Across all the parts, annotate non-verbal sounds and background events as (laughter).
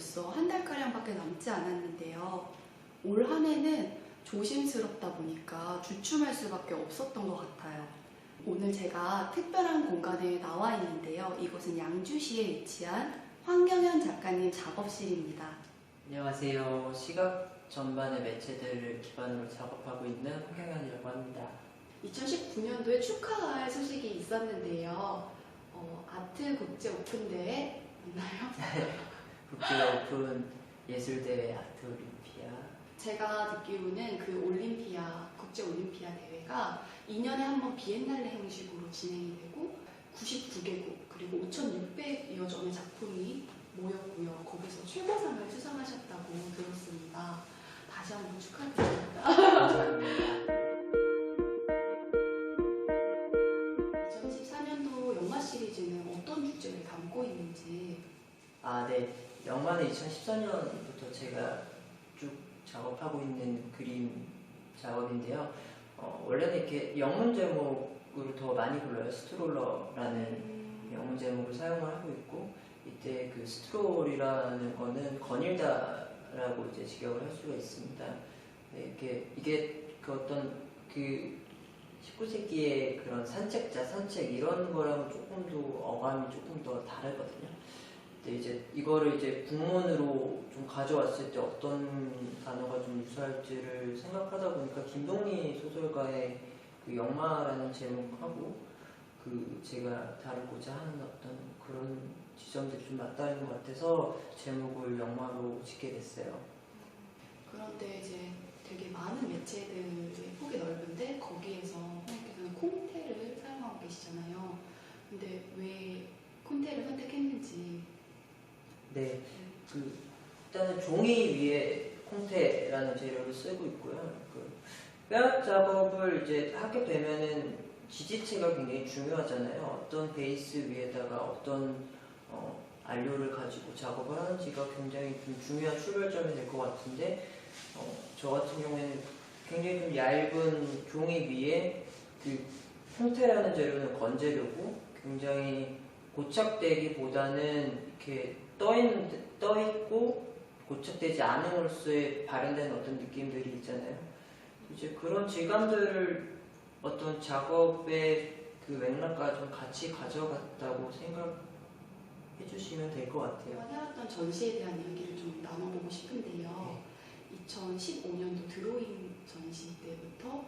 벌써 한 달가량밖에 남지 않았는데요. 올 한 해는 조심스럽다 보니까 주춤할 수밖에 없었던 것 같아요. 오늘 제가 특별한 공간에 나와 있는데요. 이곳은 양주시에 위치한 황경현 작가님 작업실입니다. 안녕하세요. 시각 전반의 매체들을 기반으로 작업하고 있는 황경현이라고 합니다. 2019년도에 축하할 소식이 있었는데요. 어, 아트 국제 오픈대회 맞나요? (laughs) 국제 오픈 예술대회 아트 올림피아 제가 듣기로는 그 올림피아, 국제 올림피아 대회가 2년에 한 번 비엔날레 형식으로 진행이 되고 99개국 그리고 5,600여 점의 작품이 모였고요. 거기서 최고상을 수상하셨다고 들었습니다. 다시 한번 축하드립니다. 감사합니다. 2014년도 영화 시리즈는 어떤 주제를 담고 있는지 아, 네. 영화는 2014년부터 제가 쭉 작업하고 있는 그림 작업인데요. 어, 원래는 이렇게 영문 제목으로 더 많이 불러요. 스트롤러라는 영문 제목을 사용을 하고 있고 이때 그 스트롤이라는 거는 거닐다라고 이제 직역을 할 수가 있습니다. 네, 이렇게 이게 그 어떤 그 19세기의 그런 산책자, 산책 이런 거랑은 조금 더 어감이 조금 더 다르거든요. 근데 이제 이거를 이제 국문으로 좀 가져왔을 때 어떤 단어가 좀 유사할지를 생각하다 보니까 김동리 소설가의 그 영마라는 제목하고 그 제가 다루고자 하는 어떤 그런 지점들이 좀 맞닿아 있는 것 같아서 제목을 영마로 짓게 됐어요. 그런데 이제 되게 많은 매체들의 폭이 넓은데 거기에서 선생님께서는 콩테를 사용하고 계시잖아요. 근데 왜 콩테를 선택했는지 네, 그 일단은 종이 위에 콩테라는 재료를 쓰고 있고요. 그 뼈 작업을 이제 하게 되면은 지지체가 굉장히 중요하잖아요. 어떤 베이스 위에다가 어떤 어, 안료를 가지고 작업을 하는지가 굉장히 좀 중요한 출발점이 될 것 같은데 어, 저 같은 경우에는 굉장히 좀 얇은 종이 위에 그 콩테라는 재료는 건재료고 굉장히 고착되기보다는 이렇게 떠 있는 떠 있고 고착되지 않음으로써의 발현된 어떤 느낌들이 있잖아요. 이제 그런 질감들을 어떤 작업의 그 맥락과 좀 같이 가져갔다고 생각해 주시면 될 것 같아요. 해왔던 전시에 대한 이야기를 좀 나눠보고 싶은데요. 2015년도 드로잉 전시 때부터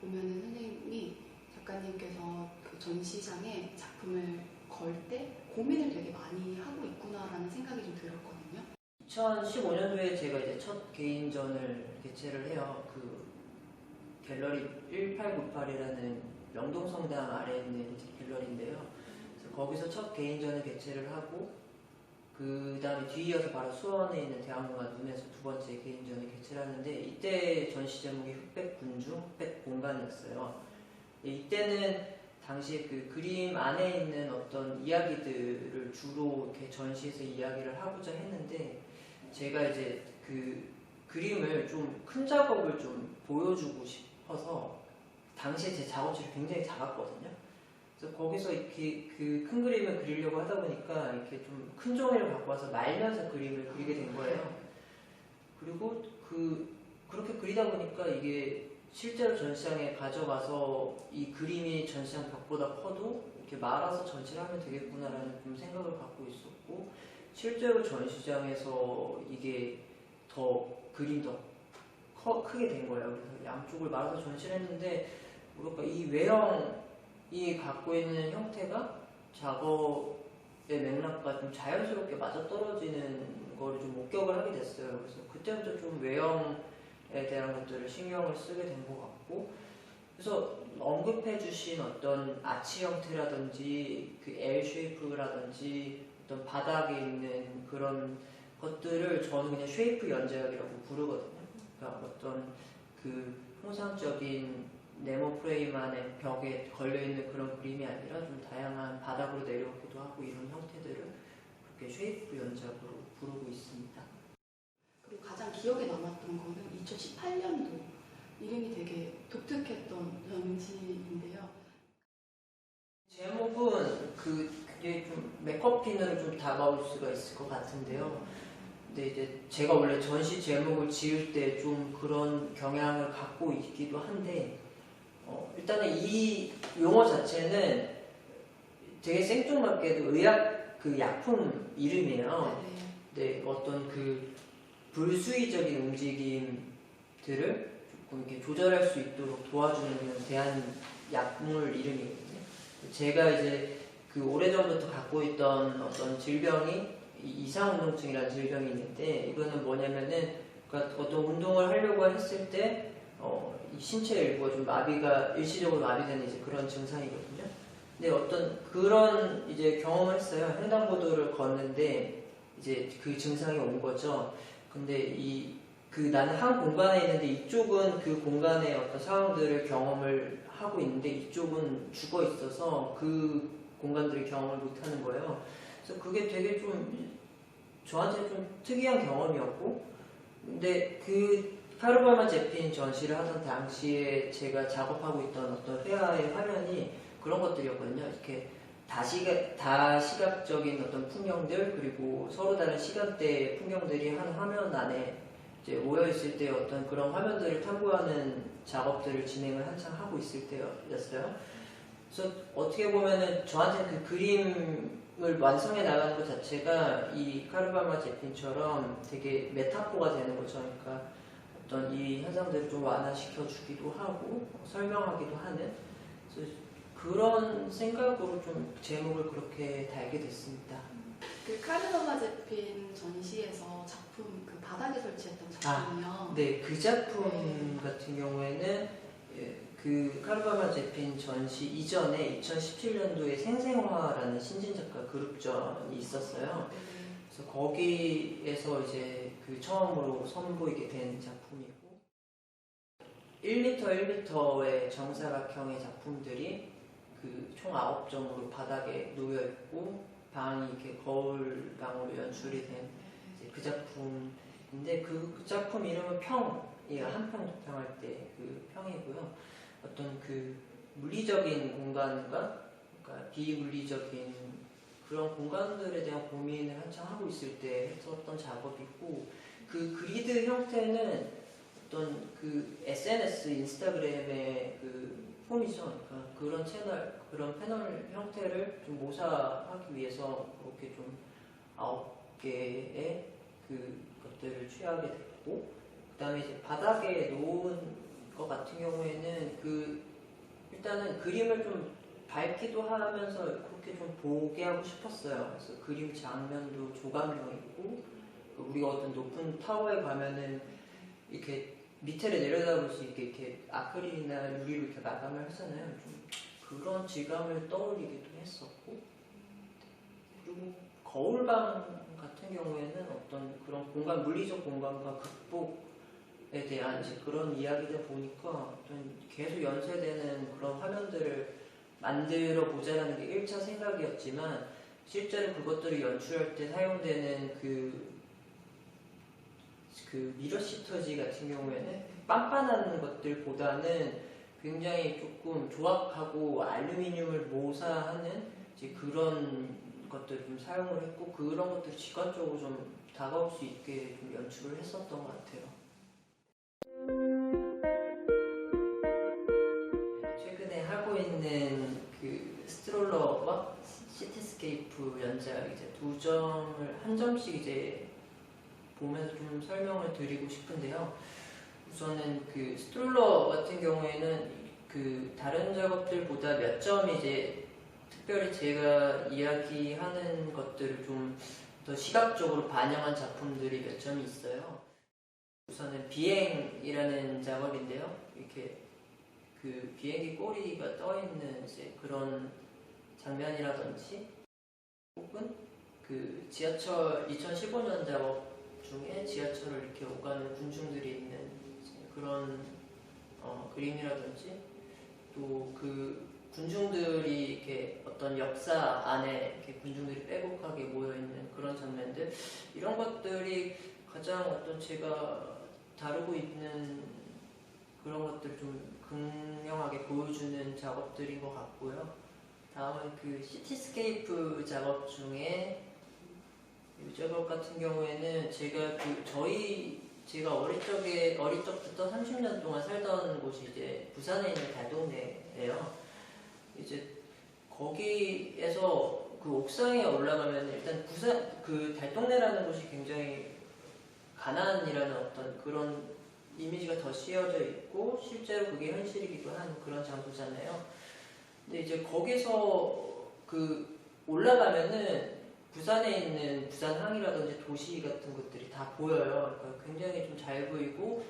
보면은 선생님이 작가님께서 그 전시장에 작품을 걸 때 고민을 되게 많이 하고 있구나라는 생각이 좀 들었거든요. 2015년도에 제가 이제 첫 개인전을 개최를 해요. 그 갤러리 1898이라는 명동성당 아래에 있는 갤러리인데요. 그래서 거기서 첫 개인전을 개최를 하고 그 다음에 뒤이어서 바로 수원에 있는 대학문화 눈에서 두 번째 개인전을 개최를 하는데 이때 전시 제목이 흑백 군중, 흑백 공간이었어요. 이때는 당시 그 그림 안에 있는 어떤 이야기들을 주로 이렇게 전시에서 이야기를 하고자 했는데 제가 이제 그 그림을 좀 큰 작업을 좀 보여주고 싶어서 당시에 제 작업실이 굉장히 작았거든요. 그래서 거기서 이렇게 그 큰 그림을 그리려고 하다 보니까 이렇게 좀 큰 종이를 갖고 와서 말면서 그림을 그리게 된 거예요. 그리고 그 그렇게 그리다 보니까 이게 실제로 전시장에 가져가서 이 그림이 전시장 벽보다 커도 이렇게 말아서 전시를 하면 되겠구나라는 좀 생각을 갖고 있었고 실제로 전시장에서 이게 더 그림 더 커, 크게 된 거예요. 그래서 양쪽을 말아서 전시를 했는데 뭐랄까 이 외형이 갖고 있는 형태가 작업의 맥락과 좀 자연스럽게 맞아떨어지는 거를 좀 목격을 하게 됐어요. 그래서 그때부터 좀 외형에 대한 것들을 신경을 쓰게 된 것 같고 그래서 언급해 주신 어떤 아치 형태라든지 그 L 쉐이프라든지 어떤 바닥에 있는 그런 것들을 저는 그냥 쉐이프 연재학이라고 부르거든요. 그러니까 어떤 그 통상적인 네모 프레임 안에 벽에 걸려 있는 그런 그림이 아니라 좀 다양한 바닥으로 내려오기도 하고 이런 형태들을 그렇게 쉐이프 연재학으로 부르고 있습니다. 그리고 가장 기억에 남았던 거는 2018년도 이름이 되게 독특했던 전시인데요. 제목은 그 굉장히 좀 메커핀으로 좀 다가올 수가 있을 것 같은데요. 근데 이제 제가 원래 전시 제목을 지을 때 좀 그런 경향을 갖고 있기도 한데 어, 일단은 이 용어 자체는 되게 생뚱맞게도 의학 그 약품 이름이에요. 네. 네, 어떤 그 불수의적인 움직임 들을 이렇게 조절할 수 있도록 도와주는 대한 약물 이름이거든요. 제가 이제 그 오래전부터 갖고 있던 어떤 질병이 이 이상운동증이라는 질병이 있는데 이거는 뭐냐면은 그러니까 어떤 운동을 하려고 했을 때 어, 이 신체 일부가 좀 마비가 일시적으로 마비되는 이제 그런 증상이거든요. 근데 어떤 그런 이제 경험을 했어요. 횡단보도를 걷는데 이제 그 증상이 온 거죠. 근데 이 그 나는 한 공간에 있는데 이쪽은 그 공간의 어떤 상황들을 경험을 하고 있는데 이쪽은 죽어 있어서 그 공간들을 경험을 못 하는 거예요. 그래서 그게 되게 좀 저한테 좀 특이한 경험이었고 근데 그 카르바마 제핀 전시를 하던 당시에 제가 작업하고 있던 어떤 회화의 화면이 그런 것들이었거든요. 이렇게 다시각, 다시각적인 어떤 풍경들 그리고 서로 다른 시간대의 풍경들이 한 화면 안에 이제 모여 있을 때 어떤 그런 화면들을 탐구하는 작업들을 진행을 한창 하고 있을 때였어요. 그래서 어떻게 보면은 저한테 그 그림을 완성해 나가는 것 자체가 이 카르바마 제핀처럼 되게 메타포가 되는 거죠. 그러니까 어떤 이 현상들을 좀 완화시켜 주기도 하고 설명하기도 하는 그런 생각으로 좀 제목을 그렇게 달게 됐습니다. 그 카르노마 제핀 전시에서 작품 그 바닥에 설치했던 작품이요. 네, 그 작품 같은 경우에는 예, 그 카르바마 제핀 전시 이전에 2017년도에 생생화라는 신진 작가 그룹전이 있었어요. 네. 그래서 거기에서 이제 그 처음으로 선보이게 된 작품이고 1m 1m의 정사각형의 작품들이 그 총 9점으로 바닥에 놓여 있고 방이 이렇게 거울 방으로 연출이 된 이제 그 작품인데 그, 그 작품 이름은 평이에요. 한평 독평할 때 그 평이고요. 어떤 그 물리적인 공간과 그러니까 비물리적인 그런 공간들에 대한 고민을 한창 하고 있을 때 했었던 작업이고 그 그리드 형태는 어떤 그 SNS 인스타그램의 그 폼이죠. 그러니까 그런 채널 그런 패널 형태를 좀 모사하기 위해서 그렇게 좀 아홉 개의 그 것들을 취하게 됐고 그 다음에 이제 바닥에 놓은 것 같은 경우에는 그 일단은 그림을 좀 밝기도 하면서 그렇게 좀 보게 하고 싶었어요. 그래서 그림 장면도 조감형이고 그 우리가 어떤 높은 타워에 가면은 이렇게 밑에를 내려다볼 수 있게 이렇게 아크릴이나 유리로 이렇게 마감을 하잖아요. 좀 그런 질감을 떠올리기도 했었고 그리고 거울방 같은 경우에는 어떤 그런 공간 물리적 공간과 극복에 대한 이제 그런 이야기다 보니까 어떤 계속 연쇄되는 그런 화면들을 만들어 보자라는 게 1차 생각이었지만 실제로 그것들을 연출할 때 사용되는 그, 그 미러 시터지 같은 경우에는 빤빤한 것들보다는 굉장히 조금 조악하고 알루미늄을 모사하는 이제 그런 것들을 좀 사용을 했고 그런 것들을 직관적으로 좀 다가올 수 있게 좀 연출을 했었던 것 같아요. 최근에 하고 있는 그 스트롤러와 시티스케이프 연작 이제 두 점을 한 점씩 이제 보면서 좀 설명을 드리고 싶은데요. 우선은 그 스트롤러 같은 경우에는 그 다른 작업들보다 몇 점 이제 특별히 제가 이야기하는 것들을 좀 더 시각적으로 반영한 작품들이 몇 점이 있어요. 우선은 비행이라는 작업인데요. 이렇게 그 비행기 꼬리가 떠 있는 이제 그런 장면이라든지 혹은 그 지하철 2015년 작업 중에 지하철을 이렇게 오가는 군중들이 있는 그런 어, 그림이라든지 또 그 군중들이 이렇게 어떤 역사 안에 이렇게 군중들이 빼곡하게 모여 있는 그런 장면들 이런 것들이 가장 어떤 제가 다루고 있는 그런 것들 좀 극명하게 보여주는 작업들인 것 같고요. 다음은 그 시티스케이프 작업 중에 이 작업 같은 경우에는 제가 그 저희 제가 어릴 적에 어릴 적부터 30년 동안 살던 곳이 이제 부산에 있는 달동네예요. 이제 거기에서 그 옥상에 올라가면 일단 부산 그 달동네라는 곳이 굉장히 가난이라는 어떤 그런 이미지가 더 씌어져 있고 실제로 그게 현실이기도 한 그런 장소잖아요. 근데 이제 거기서 그 올라가면은 부산에 있는 부산항이라든지 도시 같은 것들이 다 보여요. 그러니까 굉장히 좀 잘 보이고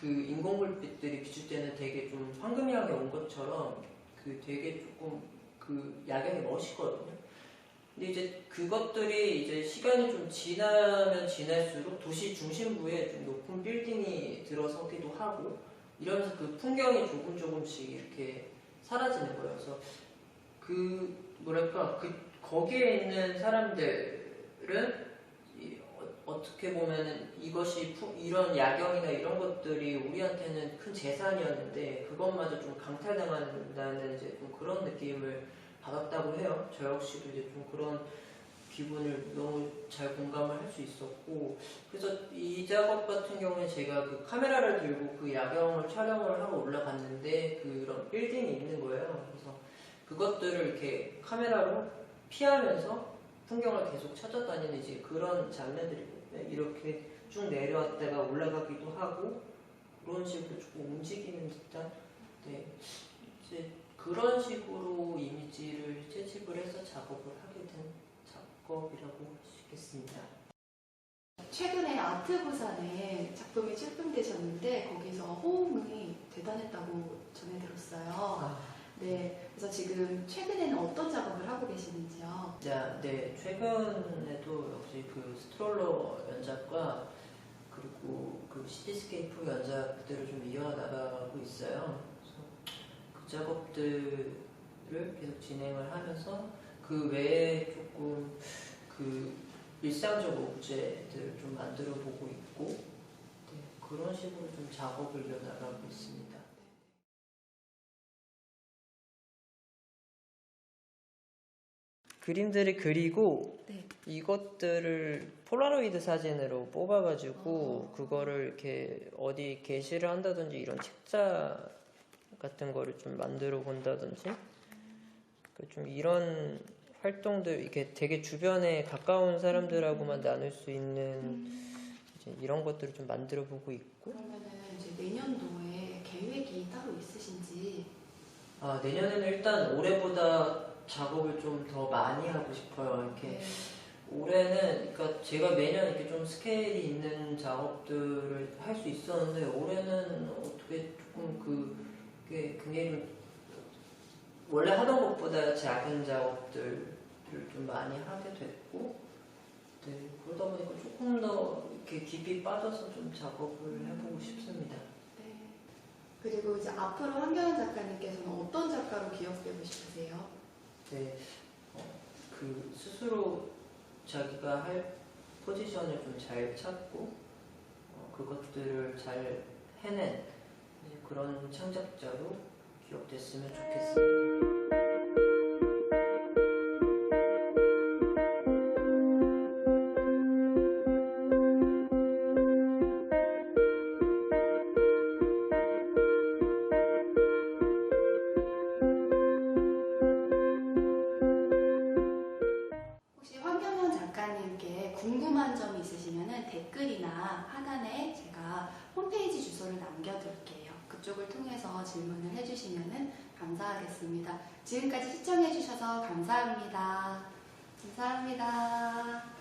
그 인공불빛들이 비출 때는 되게 좀 황금향이 온 것처럼 그 되게 조금 그 야경이 멋있거든요. 근데 이제 그것들이 이제 시간이 좀 지나면 지날수록 도시 중심부에 좀 높은 빌딩이 들어서기도 하고 이러면서 그 풍경이 조금 조금씩 이렇게 사라지는 거예요. 그래서 그 뭐랄까 그 거기에 있는 사람들은 이 어, 어떻게 보면은 이것이 푸- 이런 야경이나 이런 것들이 우리한테는 큰 재산이었는데 그것마저 좀 강탈당한다는 이제 좀 그런 느낌을 받았다고 해요. 저 역시도 이제 좀 그런 기분을 너무 잘 공감을 할 수 있었고 그래서 이 작업 같은 경우에 제가 그 카메라를 들고 그 야경을 촬영을 하고 올라갔는데 그런 빌딩이 있는 거예요. 그래서 그것들을 이렇게 카메라로 피하면서 풍경을 계속 찾아다니는 이제 그런 장면들이거든요. 이렇게 쭉 내려왔다가 올라가기도 하고 그런 식으로 조금 움직이는 듯한 네. 이제 그런 식으로 이미지를 채집을 해서 작업을 하게 된 작업이라고 할 수 있겠습니다. 최근에 아트 부산에 작품이 출품되셨는데 거기서 호응이 대단했다고 전해 들었어요. 아, 네, 그래서 지금 최근에는 어떤 작업을 하고 계시는지요? 자, 네, 최근에도 역시 그 스트롤러 연작과 그리고 그 시티스케이프 연작들을 좀 이어나가고 있어요. 그래서 그 작업들을 계속 진행을 하면서 그 외에 조금 그 일상적 오브제들을 좀 만들어 보고 있고 네, 그런 식으로 좀 작업을 이어나가고 있습니다. 그림들을 그리고 네. 이것들을 폴라로이드 사진으로 뽑아가지고 어. 그거를 이렇게 어디 게시를 한다든지 이런 책자 같은 거를 좀 만들어 본다든지 그좀 이런 활동들 이게 되게 주변에 가까운 사람들하고만 나눌 수 있는 이제 이런 것들을 좀 만들어 보고 있고 그러면은 이제 내년도에 계획이 따로 있으신지? 아 내년에는 일단 올해보다 작업을 좀 더 많이 하고 싶어요 이렇게 네. 올해는 그러니까 제가 매년 이렇게 좀 스케일이 있는 작업들을 할 수 있었는데 올해는 어떻게 조금 그게 굉장히 좀 원래 하던 것보다 작은 작업들을 좀 많이 하게 됐고 네 그러다 보니까 조금 더 이렇게 깊이 빠져서 좀 작업을 해보고 싶습니다. 네. 그리고 이제 앞으로 황교안 작가님께서는 어떤 작가로 기억되고 싶으세요? 네, 어, 그 스스로 자기가 할 포지션을 좀 잘 찾고 어, 그것들을 잘 해낸 네, 그런 창작자로 기억됐으면 좋겠습니다. 통해서 질문을 해주시면 감사하겠습니다. 지금까지 시청해주셔서 감사합니다. 감사합니다.